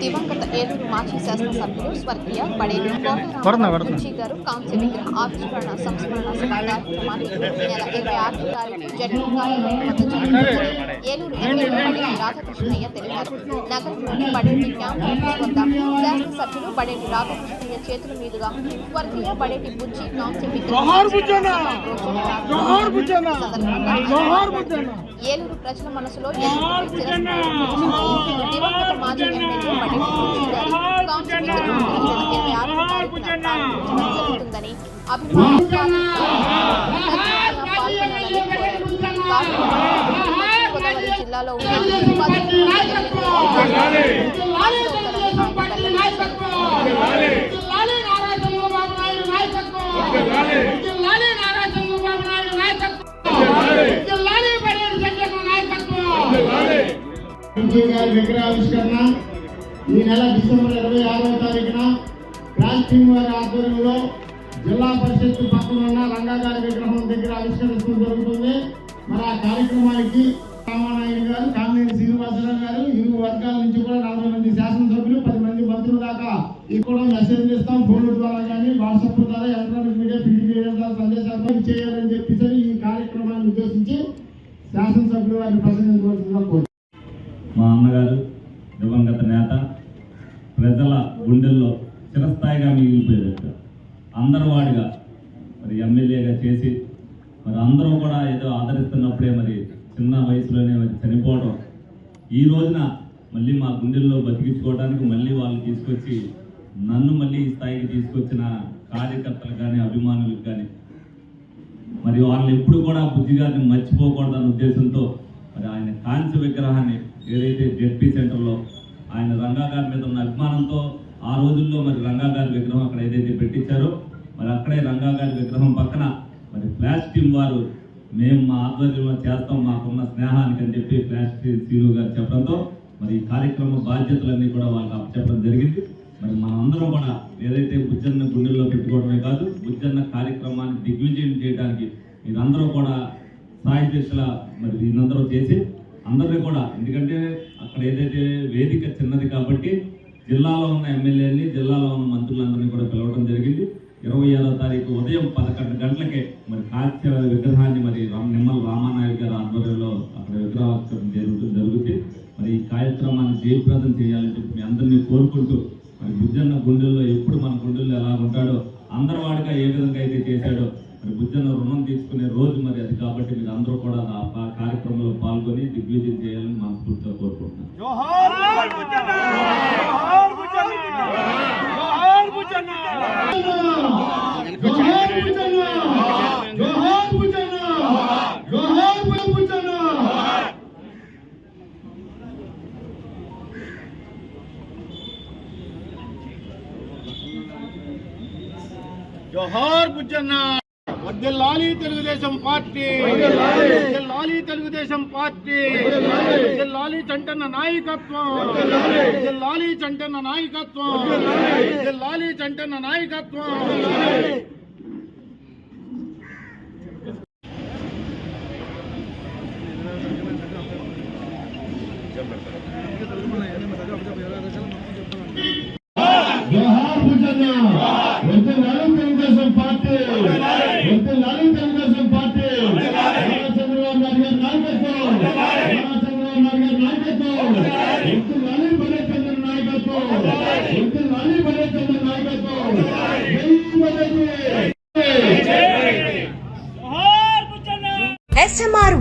దివంగత ఏలూరు మాజీ శాసనసభ్యులు స్వర్గీయ కొడతా. బుచ్చి గారు కాంస్య విగ్రహ ఆవిష్కరణ సంస్మరణ కార్యక్రమాన్ని నెల ఇరవై ఆరు తారీఖు జగన్ కార్యాలయం వద్ద ఏలూరు ఎమ్మెల్యే రాధాకృష్ణయ్య తెలిపారు. నగరంలోని పడేటి క్యాంప్ వద్ద శాసనసభ్యులు పడేటి రాధాకృష్ణయ్య చేతుల మీదుగా స్వర్గీయ కాంస్య జోహార్ బుచ్చన్న! ఏలూరు ప్రజల మనసులో దివంగత మాజీ ఎమ్మెల్యే పడేటి బుచ్చి గారి కాంస్య అభిమానులు జిల్లాలో విగ్రహావిష్కరణ ఈ నెల డిసెంబర్ ఇరవై ఆరవ తారీఖున రాజ్సింగ్ వారి ఆధ్వర్యంలో జిల్లా పరిషత్ పక్కన ఉన్న రంగా గారి విగ్రహం దగ్గర ఆవిష్కరించడం జరుగుతుంది. మరి ఆ కార్యక్రమానికి రామానాయుడు గారు కామినేని శ్రీనివాసరావు గారు ఇరు వర్గాల నుంచి కూడా నలభై మంది శాసనసభ్యులు పది మంది మంత్రుల దాకా ఇది కూడా మెసేజ్ ఇస్తాం ఫోన్ల ద్వారా కానీ వాట్సాప్ ద్వారా ఎలక్ట్రానిక్ మీడియా ప్రింట్ మీడియా ద్వారా సందేశాలు చేయాలని చెప్పేసి ఈ కార్యక్రమాన్ని ఉద్దేశించి శాసనసభ్యులు వారిని ప్రసంగించవలసిందిగా కోరుతున్నాను. మా అన్నగారు దివంగత నేత ప్రజల గుండెల్లో చిరస్థాయిగా మిగిలిపోయేటట్టు అందరి వాడిగా మరి ఎమ్మెల్యేగా చేసి మరి అందరూ కూడా ఏదో ఆదరిస్తున్నప్పుడే మరి చిన్న వయసులోనే చనిపోవడం ఈ రోజున మళ్ళీ మా గుండెల్లో బతికించుకోవడానికి మళ్ళీ వాళ్ళు తీసుకొచ్చి నన్ను మళ్ళీ ఈ స్థాయికి తీసుకొచ్చిన కార్యకర్తలు కానీ అభిమానులకు కానీ మరి వాళ్ళు ఎప్పుడు కూడా బుద్ధి గారిని మర్చిపోకూడదన్న ఉద్దేశంతో మరి ఆయన కాంస్య విగ్రహాన్ని ఏదైతే జెడ్పీ సెంటర్లో ఆయన రంగా గారి మీద ఉన్న అభిమానంతో ఆ రోజుల్లో మరి రంగా గారి విగ్రహం అక్కడ ఏదైతే పెట్టించారో మరి అక్కడే రంగా గారి విగ్రహం పక్కన మరి ఫ్లాష్ టీమ్ వారు మేము మా ఆధ్వర్యంలో చేస్తాం మాకున్న స్నేహానికి అని చెప్పి ఫ్లాష్ సీను గారు చెప్పడంతో మరి ఈ కార్యక్రమ బాధ్యతలన్నీ కూడా వాళ్ళకి అప్పచెప్పడం జరిగింది. మరి మనందరం కూడా ఏదైతే బుజ్జన్న గుండెల్లో పెట్టుకోవడమే కాదు బుజ్జన్న కార్యక్రమాన్ని దిగ్విజయం చేయడానికి మీరందరూ కూడా సాయి దిశల మరి వీళ్ళందరూ చేసి అందరినీ కూడా ఎందుకంటే అక్కడ ఏదైతే వేదిక చిన్నది కాబట్టి జిల్లాలో ఉన్న ఎమ్మెల్యేని జిల్లాలో ఉన్న మంత్రులందరినీ కూడా పిలవడం జరిగింది ఇరవై ఆరో తారీఖు ఉదయం పదకొండు గంటలకే మరి కాత్య విగ్రహాన్ని మరి రామ్ నిమ్మల రామానాయుడు గారి ఆధ్వర్యంలో అక్కడ విగ్రహావిష్కరణ జరుగుతుంది జరుగుతుంది మరి ఈ కార్యక్రమాన్ని జయప్రదం చేయాలని చెప్పి మీ అందరినీ కోరుకుంటూ మరి బుజ్జన్న గుండెల్లో ఎప్పుడు మన గుండెల్లో ఎలా ఉంటాడో అందరి వాడిగా ఏ విధంగా అయితే చేశాడో మరి బుజ్జన్న రుణం తీసుకునే రోజు మరి అది కాబట్టి మీరు అందరూ కూడా ఆ కార్యక్రమంలో పాల్గొని దిగ్విజయం చేయాలని మనస్ఫూర్తిగా కోరుకుంటున్నాను జోహార్ బుచ్చన్న! జోహార్ బుచ్చన్న! జోహార్ బుచ్చన్న! జోహార్ బుచ్చన్న! జోహార్ బుచ్చన్న! జోహార్ బుచ్చన్న! జోహార్ బుచ్చన్న వద్దెల్లాలి తెలుగుదేశం పార్టీ. వద్దెల్లాలి తెలుగుదేశం పార్టీ. వద్దెల్లాలి చంటన్న నాయకత్వం. వద్దెల్లాలి చంటన్న నాయకత్వం. వద్దెల్లాలి చంటన్న నాయకత్వం జోహార్ బుచ్చన్న! వద్దెల్లాలి తెలుగుదేశం పార్టీ వద్దెల్లాలి తెలుగుదేశం పార్టీ నారా చంద్రబాబు నాయుడు గారి నాయకత్వం నారా చంద్రబాబు నాయుడు గారి నాయకత్వం వద్దెల్లాలి బలచంద్ర నాయకత్వం వద్దెల్లాలి బలచంద్ర నాయకత్వం జై బలచంద్ర! ఎస్ఎంఆర్